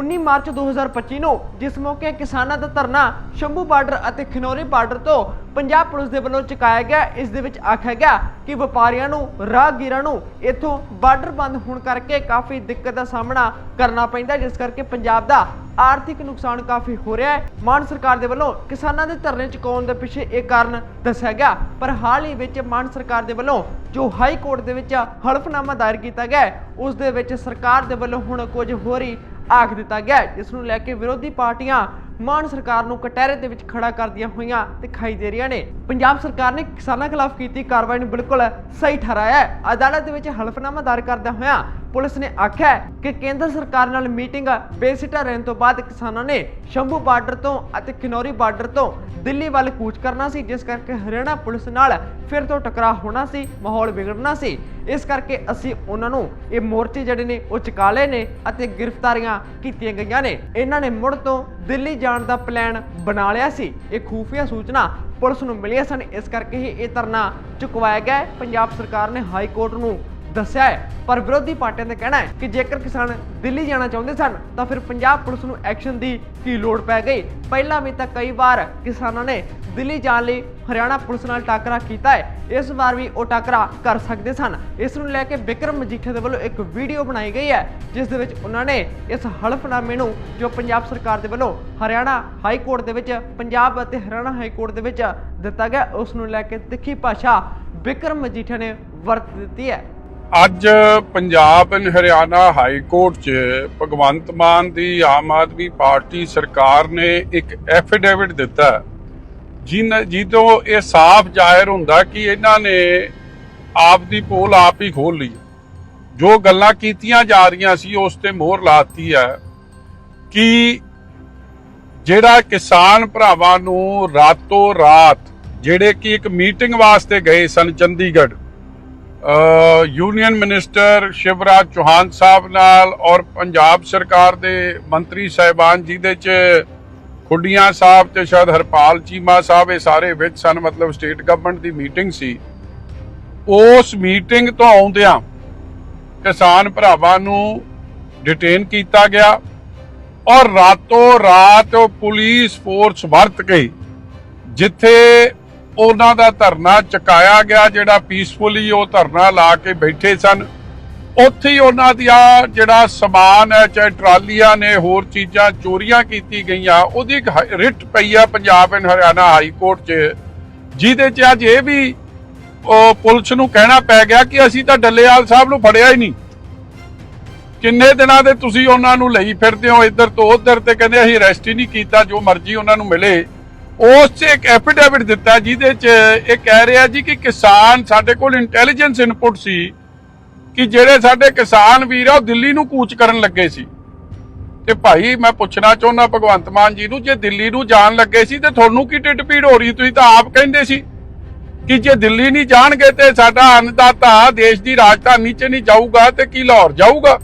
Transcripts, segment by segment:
19 March 2025 ਨੂੰ ਜਿਸ ਮੌਕੇ ਕਿਸਾਨਾਂ ਦਾ ਧਰਨਾ ਸ਼ੰਭੂ ਬਾਰਡਰ ਅਤੇ ਖਨੌਰੀ ਬਾਰਡਰ ਤੋਂ ਪੰਜਾਬ ਪੁਲਿਸ ਦੇ ਵੱਲੋਂ ਚੁਕਾਇਆ ਗਿਆ। ਇਸ ਦੇ ਵਿੱਚ ਆਖਿਆ ਗਿਆ ਕਿ ਵਪਾਰੀਆਂ ਨੂੰ ਰਾਹਗੀਰਾਂ ਨੂੰ ਇੱਥੋਂ ਬਾਰਡਰ ਬੰਦ ਹੋਣ ਕਰਕੇ ਕਾਫੀ ਦਿੱਕਤ ਦਾ ਸਾਹਮਣਾ ਕਰਨਾ ਪੈਂਦਾ ਜਿਸ ਕਰਕੇ ਪੰਜਾਬ ਦਾ ਆਰਥਿਕ ਨੁਕਸਾਨ ਕਾਫੀ ਹੋ ਰਿਹਾ ਹੈ। ਮਾਨ ਸਰਕਾਰ ਦੇ ਵੱਲੋਂ ਕਿਸਾਨਾਂ ਦੇ ਧਰਨੇ ਚੁਕਾਉਣ ਦੇ ਪਿੱਛੇ ਇਹ ਕਾਰਨ ਦੱਸਿਆ ਗਿਆ ਪਰ ਹਾਲ ਹੀ ਵਿੱਚ ਮਾਨ ਸਰਕਾਰ ਦੇ ਵੱਲੋਂ ਜੋ ਹਾਈ ਕੋਰਟ ਦੇ ਵਿੱਚ ਹਲਫਨਾਮਾ ਦਾਇਰ ਕੀਤਾ ਗਿਆ ਹੈ, ਉਸ ਦੇ ਵਿੱਚ ਸਰਕਾਰ ਦੇ ਵੱਲੋਂ ਹੁਣ ਕੁਝ ਹੋਰ ਹੀ ਆਖ ਦਿੱਤਾ ਗਿਆ ਜਿਸ ਨੂੰ ਲੈ ਕੇ ਵਿਰੋਧੀ ਪਾਰਟੀਆਂ ਮਾਨ ਸਰਕਾਰ ਨੂੰ ਕਟਹਿਰੇ ਦੇ ਵਿੱਚ ਖੜਾ ਕਰਦੀਆਂ ਹੋਈਆਂ ਦਿਖਾਈ ਦੇ ਰਹੀਆਂ ਨੇ। ਪੰਜਾਬ ਸਰਕਾਰ ਨੇ ਕਿਸਾਨਾਂ ਖਿਲਾਫ ਕੀਤੀ ਕਾਰਵਾਈ ਨੂੰ ਬਿਲਕੁਲ ਸਹੀ ਠਹਿਰਾਇਆ ਹੈ। ਅਦਾਲਤ ਦੇ ਵਿੱਚ ਹਲਫਨਾਮਾ ਦਾਇਰ ਕਰਦਿਆਂ ਹੋਇਆਂ ਪੁਲਿਸ ਨੇ ਆਖਿਆ ਕਿ ਕੇਂਦਰ ਸਰਕਾਰ ਨਾਲ ਮੀਟਿੰਗ ਬੇਸਿੱਟਾ ਰਹਿਣ ਤੋਂ ਬਾਅਦ ਕਿਸਾਨਾਂ ਨੇ ਸ਼ੰਭੂ ਬਾਰਡਰ ਤੋਂ ਅਤੇ ਕਿਨੌਰੀ ਬਾਰਡਰ ਤੋਂ ਦਿੱਲੀ ਵੱਲ ਕੂਚ ਕਰਨਾ ਸੀ, ਜਿਸ ਕਰਕੇ ਹਰਿਆਣਾ ਪੁਲਿਸ ਨਾਲ ਫਿਰ ਤੋਂ ਟਕਰਾਅ ਹੋਣਾ ਸੀ, ਮਾਹੌਲ ਵਿਗੜਨਾ ਸੀ। ਇਸ ਕਰਕੇ ਅਸੀਂ ਉਹਨਾਂ ਨੂੰ ਇਹ ਮੋਰਚੇ ਜਿਹੜੇ ਨੇ, ਉਹ ਚੁਕਾ ਲਏ ਨੇ ਅਤੇ ਗ੍ਰਿਫਤਾਰੀਆਂ ਕੀਤੀਆਂ ਗਈਆਂ ਨੇ। ਇਹਨਾਂ ਨੇ ਮੁੜ ਤੋਂ ਦਿੱਲੀ ਜਾਣ ਦਾ ਪਲਾਨ ਬਣਾ ਲਿਆ ਸੀ। ਇਹ ਖੂਫੀਆ ਸੂਚਨਾ ਪੁਲਿਸ ਨੂੰ ਮਿਲੀਆਂ ਸਨ। ਇਸ ਕਰਕੇ ਹੀ ਇਹ ਧਰਨਾ ਚੁਕਵਾਇਆ ਗਿਆ ਪੰਜਾਬ ਸਰਕਾਰ ਨੇ ਹਾਈ ਕੋਰਟ ਨੂੰ ਦੱਸਿਆ ਹੈ। ਪਰ ਵਿਰੋਧੀ ਪਾਰਟੀਆਂ ਦਾ ਕਹਿਣਾ ਹੈ ਕਿ ਜੇਕਰ ਕਿਸਾਨ ਦਿੱਲੀ ਜਾਣਾ ਚਾਹੁੰਦੇ ਸਨ, ਤਾਂ ਫਿਰ ਪੰਜਾਬ ਪੁਲਿਸ ਨੂੰ ਐਕਸ਼ਨ ਦੀ ਕੀ ਲੋੜ ਪੈ ਗਈ? ਪਹਿਲਾਂ ਵੀ ਤਾਂ ਕਈ ਵਾਰ ਕਿਸਾਨਾਂ ਨੇ ਦਿੱਲੀ ਜਾਣ ਲਈ ਹਰਿਆਣਾ ਪੁਲਿਸ ਨਾਲ ਟਾਕਰਾ ਕੀਤਾ ਹੈ। ਇਸ ਵਾਰ ਵੀ ਉਹ ਟਾਕਰਾ ਕਰ ਸਕਦੇ ਸਨ। ਇਸ ਨੂੰ ਲੈ ਕੇ ਵਿਕਰਮ ਮਜੀਠੇ ਦੇ ਵੱਲੋਂ ਇੱਕ ਵੀਡੀਓ ਬਣਾਈ ਗਈ ਹੈ, ਜਿਸ ਦੇ ਵਿੱਚ ਉਹਨਾਂ ਨੇ ਇਸ ਹਲਫਨਾਮੇ ਨੂੰ, ਜੋ ਪੰਜਾਬ ਸਰਕਾਰ ਦੇ ਵੱਲੋਂ ਹਰਿਆਣਾ ਹਾਈ ਕੋਰਟ ਦੇ ਵਿੱਚ, ਪੰਜਾਬ ਅਤੇ ਹਰਿਆਣਾ ਹਾਈ ਕੋਰਟ ਦੇ ਵਿੱਚ ਦਿੱਤਾ ਗਿਆ, ਉਸ ਨੂੰ ਲੈ ਕੇ ਤਿੱਖੀ ਭਾਸ਼ਾ ਵਿਕਰਮ ਮਜੀਠੇ ਨੇ ਵਰਤ ਦਿੱਤੀ ਹੈ। ਅੱਜ Punjab and Haryana high court 'ਚ ਭਗਵੰਤ ਮਾਨ ਦੀ ਆਮ ਆਦਮੀ ਪਾਰਟੀ ਸਰਕਾਰ ਨੇ ਇੱਕ ਐਫੀਡੇਵਿਟ ਦਿੱਤਾ। ਹੈ, ਜਿਨ ਜਿਹਦੋਂ ਇਹ ਸਾਫ਼ ਜ਼ਾਹਿਰ ਹੁੰਦਾ ਕਿ ਇਹਨਾਂ ਨੇ ਆਪ ਦੀ ਪੋਲ ਆਪ ਹੀ ਖੋਲ ਲਈ। ਜੋ ਗੱਲਾਂ ਕੀਤੀਆਂ ਜਾ ਰਹੀਆਂ ਸੀ ਉਸ ਤੇ ਮੋਹਰ ਲਾਤੀ ਹੈ ਕਿ ਜਿਹੜਾ ਕਿਸਾਨ ਭਰਾਵਾਂ ਨੂੰ ਰਾਤੋਂ ਰਾਤ ਜਿਹੜੇ ਕਿ ਇੱਕ ਮੀਟਿੰਗ ਵਾਸਤੇ ਗਏ ਸਨ ਚੰਡੀਗੜ੍ਹ ਯੂਨੀਅਨ ਮਿਨਿਸਟਰ ਸ਼ਿਵਰਾਜ ਚੌਹਾਨ ਸਾਹਿਬ ਨਾਲ ਔਰ ਪੰਜਾਬ ਸਰਕਾਰ ਦੇ ਮੰਤਰੀ ਸਾਹਿਬਾਨ ਜਿਹਦੇ ਚ ਖੁੱਡੀਆਂ ਸਾਹਿਬ ਤੇ ਸ਼ਾਇਦ ਹਰਪਾਲ ਚੀਮਾ ਸਾਹਿਬ, ਇਹ ਸਾਰੇ ਵਿੱਚ ਸਨ, ਮਤਲਬ ਸਟੇਟ ਗਵਰਨਮੈਂਟ ਦੀ ਮੀਟਿੰਗ ਸੀ। ਉਸ ਮੀਟਿੰਗ ਤੋਂ ਆਉਂਦਿਆਂ ਕਿਸਾਨ ਭਰਾਵਾਂ ਨੂੰ ਡਿਟੇਨ ਕੀਤਾ ਗਿਆ ਔਰ ਰਾਤੋਂ ਰਾਤ ਪੁਲਿਸ ਫੋਰਸ ਵਰਤ ਕੇ ਜਿੱਥੇ ਉਹਨਾਂ ਦਾ ਧਰਨਾ ਚੁਕਾਇਆ ਗਿਆ, ਜਿਹੜਾ ਪੀਸਫੁਲੀ ਉਹ ਧਰਨਾ ਲਾ ਕੇ ਬੈਠੇ ਸਨ। ਉੱਥੇ ਹੀ ਉਹਨਾਂ ਦੀਆਂ ਜਿਹੜਾ ਸਮਾਨ ਹੈ, ਚਾਹੇ ਟਰਾਲੀਆਂ ਨੇ, ਹੋਰ ਚੀਜ਼ਾਂ ਚੋਰੀਆਂ ਕੀਤੀ ਗਈਆਂ, ਉਹਦੀ ਇੱਕ ਰਿਟ ਪਈ ਆ Punjab and Haryana high court 'ਚ, ਜਿਹਦੇ 'ਚ ਅੱਜ ਇਹ ਵੀ ਉਹ ਪੁਲਿਸ ਨੂੰ ਕਹਿਣਾ ਪੈ ਗਿਆ ਕਿ ਅਸੀਂ ਤਾਂ ਡੱਲੇਵਾਲ ਸਾਹਿਬ ਨੂੰ ਫੜਿਆ ਹੀ ਨਹੀਂ। ਕਿੰਨੇ ਦਿਨਾਂ ਦੇ ਤੁਸੀਂ ਉਹਨਾਂ ਨੂੰ ਲਈ ਫਿਰਦੇ ਹੋ ਇੱਧਰ ਤੋਂ ਉੱਧਰ ਤੇ ਕਹਿੰਦੇ ਅਸੀਂ ਅਰੈਸਟ ਹੀ ਨਹੀਂ ਕੀਤਾ, ਜੋ ਮਰਜ਼ੀ ਉਹਨਾਂ ਨੂੰ ਮਿਲੇ। ਉਸ 'ਚ ਇੱਕ ਐਫੀਡੇਵਿਟ ਦਿੱਤਾ ਜਿਹਦੇ 'ਚ ਇਹ ਕਹਿ ਰਿਹਾ ਜੀ ਕਿ ਕਿਸਾਨ ਸਾਡੇ ਕੋਲ ਇੰਟੈਲੀਜੈਂਸ ਇਨਪੁਟ ਸੀ ਕਿ ਜਿਹੜੇ ਸਾਡੇ ਕਿਸਾਨ ਵੀਰ ਆ ਉਹ ਦਿੱਲੀ ਨੂੰ ਕੂਚ ਕਰਨ ਲੱਗੇ ਸੀ। ਤੇ ਭਾਈ ਮੈਂ ਪੁੱਛਣਾ ਚਾਹੁੰਦਾ ਭਗਵੰਤ ਮਾਨ ਜੀ ਨੂੰ, ਜੇ ਦਿੱਲੀ ਨੂੰ ਜਾਣ ਲੱਗੇ ਸੀ ਤੇ ਤੁਹਾਨੂੰ ਕੀ ਟਿੱਡ ਪੀੜ ਹੋ ਰਹੀ? ਤੁਸੀਂ ਤਾਂ ਆਪ ਕਹਿੰਦੇ ਸੀ ਕਿ ਜੇ ਦਿੱਲੀ ਨਹੀਂ ਜਾਣਗੇ ਤੇ ਸਾਡਾ ਅੰਨਦਾਤਾ ਦੇਸ਼ ਦੀ ਰਾਜਧਾਨੀ 'ਚ ਨਹੀਂ ਜਾਊਗਾ ਤੇ ਕੀ ਲਾਹੌਰ ਜਾਊਗਾ?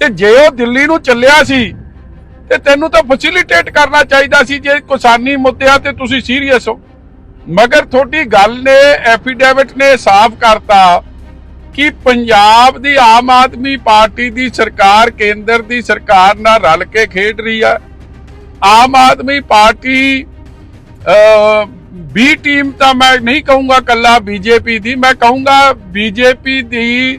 ਤੇ ਜੇ ਉਹ ਦਿੱਲੀ ਨੂੰ ਚੱਲਿਆ ਸੀ ਤੇ ਤੈਨੂੰ ਤਾਂ ਫੈਸਿਲਿਟੇਟ ਕਰਨਾ ਚਾਹੀਦਾ ਸੀ ਜੇ ਕਿਸਾਨੀ ਮੁੱਦਿਆਂ ਤੇ ਤੁਸੀਂ ਸੀਰੀਅਸ ਹੋ। ਮਗਰ ਤੁਹਾਡੀ ਗੱਲ ਨੇ ਐਫੀਡੇਵਿਟ ਨੇ ਸਾਫ਼ ਕਰਤਾ ਕਿ ਪੰਜਾਬ ਦੀ ਆਮ ਆਦਮੀ ਪਾਰਟੀ ਦੀ ਸਰਕਾਰ, ਕੇਂਦਰ ਦੀ ਸਰਕਾਰ ਨਾਲ ਰਲ ਕੇ ਖੇਡ ਰਹੀ ਹੈ Aam Aadmi party B team ਤਾਂ ਮੈਂ ਨਹੀਂ ਕਹੂੰਗਾ ਕੱਲਾ ਬੀਜੇਪੀ ਦੀ, ਮੈਂ ਕਹੂੰਗਾ ਬੀਜੇਪੀ ਦੀ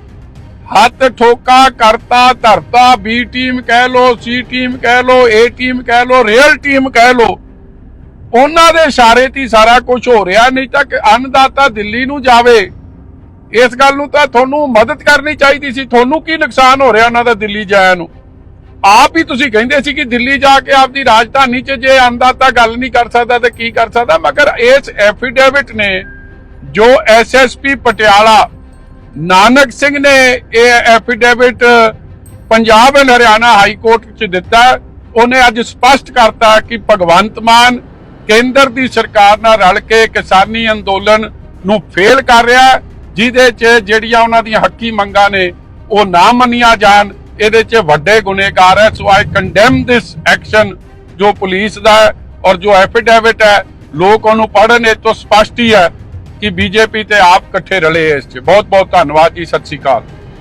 ਹੱਥ ਠੋਕਾ ਕਰਤਾ, ਧਰਤਾ ਬੀ ਟੀਮ ਕਹਿ ਲੋ ਸੀ ਟੀਮ ਕਹਿ ਲੋ ਏ ਟੀਮ ਕਹਿ ਲੋ ਰੀਅਲ ਟੀਮ ਕਹਿ ਲੋ ਉਹਨਾਂ ਦੇ ਇਸ਼ਾਰੇ ਤੇ ਸਾਰਾ ਕੁਝ ਹੋ ਰਿਹਾ, ਨਹੀਂ ਤਾਂ ਅੰਨਦਾਤਾ ਦਿੱਲੀ ਨੂੰ ਜਾਵੇ। ਇਸ ਗੱਲ ਨੂੰ ਤਾਂ ਤੁਹਾਨੂੰ ਮਦਦ ਕਰਨੀ ਚਾਹੀਦੀ ਸੀ। ਤੁਹਾਨੂੰ ਕੀ ਨੁਕਸਾਨ ਹੋ ਰਿਹਾ ਉਹਨਾਂ ਦਾ ਦਿੱਲੀ ਜਾਇਆ ਨੂੰ? ਆਪ ਹੀ ਤੁਸੀਂ ਕਹਿੰਦੇ ਸੀ ਕਿ ਦਿੱਲੀ ਜਾ ਕੇ ਆਪਦੀ ਰਾਜਧਾਨੀ 'ਚ ਜੇ ਅੰਨਦਾਤਾ ਗੱਲ ਨਹੀਂ ਕਰ ਸਕਦਾ ਤੇ ਕੀ ਕਰ ਸਕਦਾ, ਮਗਰ ਇਸ ਐਫੀਡੇਵਿਟ ਨੇ ਜੋ ਐਸਐਸਪੀ ਪਟਿਆਲਾ ਨਾਨਕ ਸਿੰਘ ਨੇ ਇਹ affidavit Punjab and Haryana high court 'ਚ ਦਿੱਤਾ। ਉਹਨੇ ਅੱਜ ਸਪਸ਼ਟ ਕਰਤਾ ਕਿ ਭਗਵੰਤ ਮਾਨ ਕੇਂਦਰ ਦੀ ਸਰਕਾਰ ਨਾਲ ਰਲ ਕੇ ਕਿਸਾਨੀ ਅੰਦੋਲਨ ਨੂੰ ਫੇਲ ਕਰ ਰਿਹਾ ਜਿਹਦੇ 'ਚ ਜਿਹੜੀਆਂ ਉਹਨਾਂ ਦੀਆਂ ਹੱਕੀ ਮੰਗਾਂ ਨੇ, ਉਹ ਨਾ ਮੰਨੀਆਂ ਜਾਣ। ਇਹਦੇ 'ਚ ਵੱਡੇ ਗੁਨੇਗਾਰ ਹੈ। So I condemn this action ਜੋ ਪੁਲਿਸ ਦਾ ਔਰ ਜੋ ਐਫੀਡੇਵਿਟ ਹੈ। ਲੋਕ ਉਹਨੂੰ ਪੜ੍ਹਨ, ਇਹ ਤੋਂ ਸਪਸ਼ਟ ਹੀ ਹੈ ਕਿ ਬੀਜੇਪੀ ਤੇ ਆਪ ਇਕੱਠੇ ਰਲੇ ਇਸ 'ਚ। ਬਹੁਤ ਬਹੁਤ ਧੰਨਵਾਦ ਜੀ, ਸਤਿ ਸ਼੍ਰੀ ਅਕਾਲ।